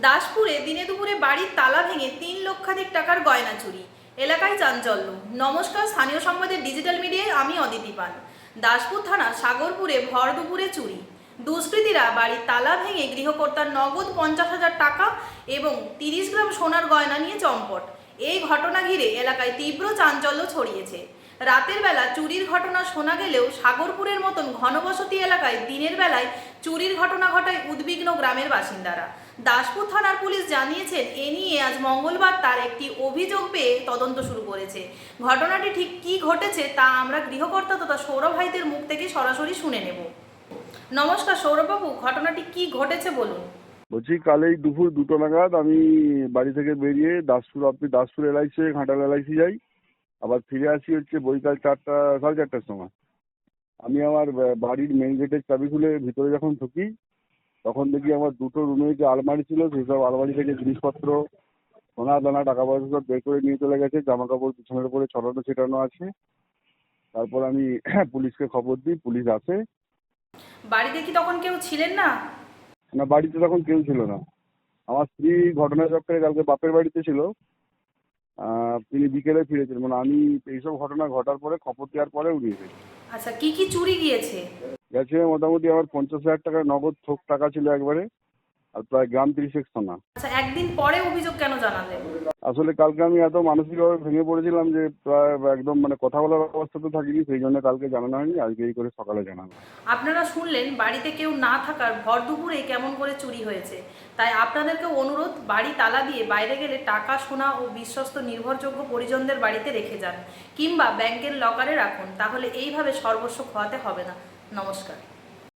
দাসপুরে দিনে দুপুরে বাড়ির তালা ভেঙে তিন লক্ষাধিক টাকার গয়না চুরি। এলাকায় চাঞ্চল্য। নমস্কার, স্থানীয় সংবাদের ডিজিটাল মিডিয়ায় আমি অদিতি পান দাসপুর থানার সাগরপুরে ভর দুপুরে চুরি। দুষ্কৃতীরা বাড়ির তালা ভেঙে গৃহকর্তার নগদ পঞ্চাশ হাজার টাকা এবং তিরিশ গ্রাম সোনার গয়না নিয়ে চম্পট। এই ঘটনা ঘিরে এলাকায় তীব্র চাঞ্চল্য ছড়িয়েছে। রাতের বেলা চুরির ঘটনা শোনা গেলেও সাগরপুরের মতন ঘনবসতি এলাকায় দিনের বেলায় চুরির ঘটনা ঘটায় উদ্বিগ্ন গ্রামের বাসিন্দারা। দাসপুর থানার পুলিশ জানিয়েছেন, এ নিয়ে আজ মঙ্গলবার তার একটি অভিযোগ পেয়ে তদন্ত শুরু করেছে। ঘটনাটি ঠিক কী ঘটেছে তা আমরা গৃহকর্তা তথা সৌরভ ভাইদের মুখ থেকে সরাসরি শুনে নেব। নমস্কার সৌরভবাবু, ঘটনাটি কি ঘটেছে বলুন। বলছি কাল এই দুপুর দুটো নাগাদ আমি বাড়ি থেকে বেরিয়ে দাসপুর, আপনি দাসপুর এলআইসি, ঘাটাল এলআইসি যাই। আবার ফিরে আসি হচ্ছে বৈকাল চারটা সাড়ে চারটার সময়। আমি আমার বাড়ির মেন গেটের চাবি খুলে ভিতরে যখন ঢুকি তখন দেখি আমার দুটো রুমে যে আলমারি ছিল সেই সব আলমারি থেকে জিনিসপত্র সোনা দানা টাকা পয়সা সব বের করে নিয়ে চলে গেছে জামা কাপড় পিছনের উপরে ছড়ানো ছিটানো আছে। তারপর আমি পুলিশকে খবর দিই পুলিশ আসে। বাড়িতে কি তখন কেউ ছিলেন না? না বাড়িতে তখন কেউ ছিল না। আমার স্ত্রী ঘটনাচক্রে কালকে বাপের বাড়িতে ছিল। তিনি বিকেলে ফিরেছেন। মানে আমি এইসব ঘটনা ঘটার পরে খবর দেওয়ার পরে উনি এসেছেন আচ্ছা কি কি চুরি গিয়েছে? গেছে মোটামুটি আমার পঞ্চাশ হাজার টাকা নগদ থোক টাকা ছিল একবারে আর প্রায় গ্রাম তিরিশেক সোনা। আচ্ছা একদিন পরে অভিযোগ কেন জানালেন? আসলে কালকে আমি এত মানসিকভাবে ভেঙে পড়েছিলাম যে প্রায় একদম মানে কথা বলার অবস্থাতে থাকিনি, সেই জন্য কালকে জানানো হয়নি, আজকে এই করে সকালে জানানো আপনারা শুনলেন, বাড়িতে কেউ না থাকার ভর দুপুরে কেমন করে চুরি হয়েছে। তাই আপনাদেরকে অনুরোধ, বাড়ি তালা দিয়ে বাইরে গেলে টাকা, সোনা ও বিশ্বস্ত নির্ভরযোগ্য পরিজনদের বাড়িতে রেখে যান, কিংবা ব্যাংকের লকারে রাখুন, তাহলে এইভাবে সর্বস্ব খোয়াতে হবে না। নমস্কার।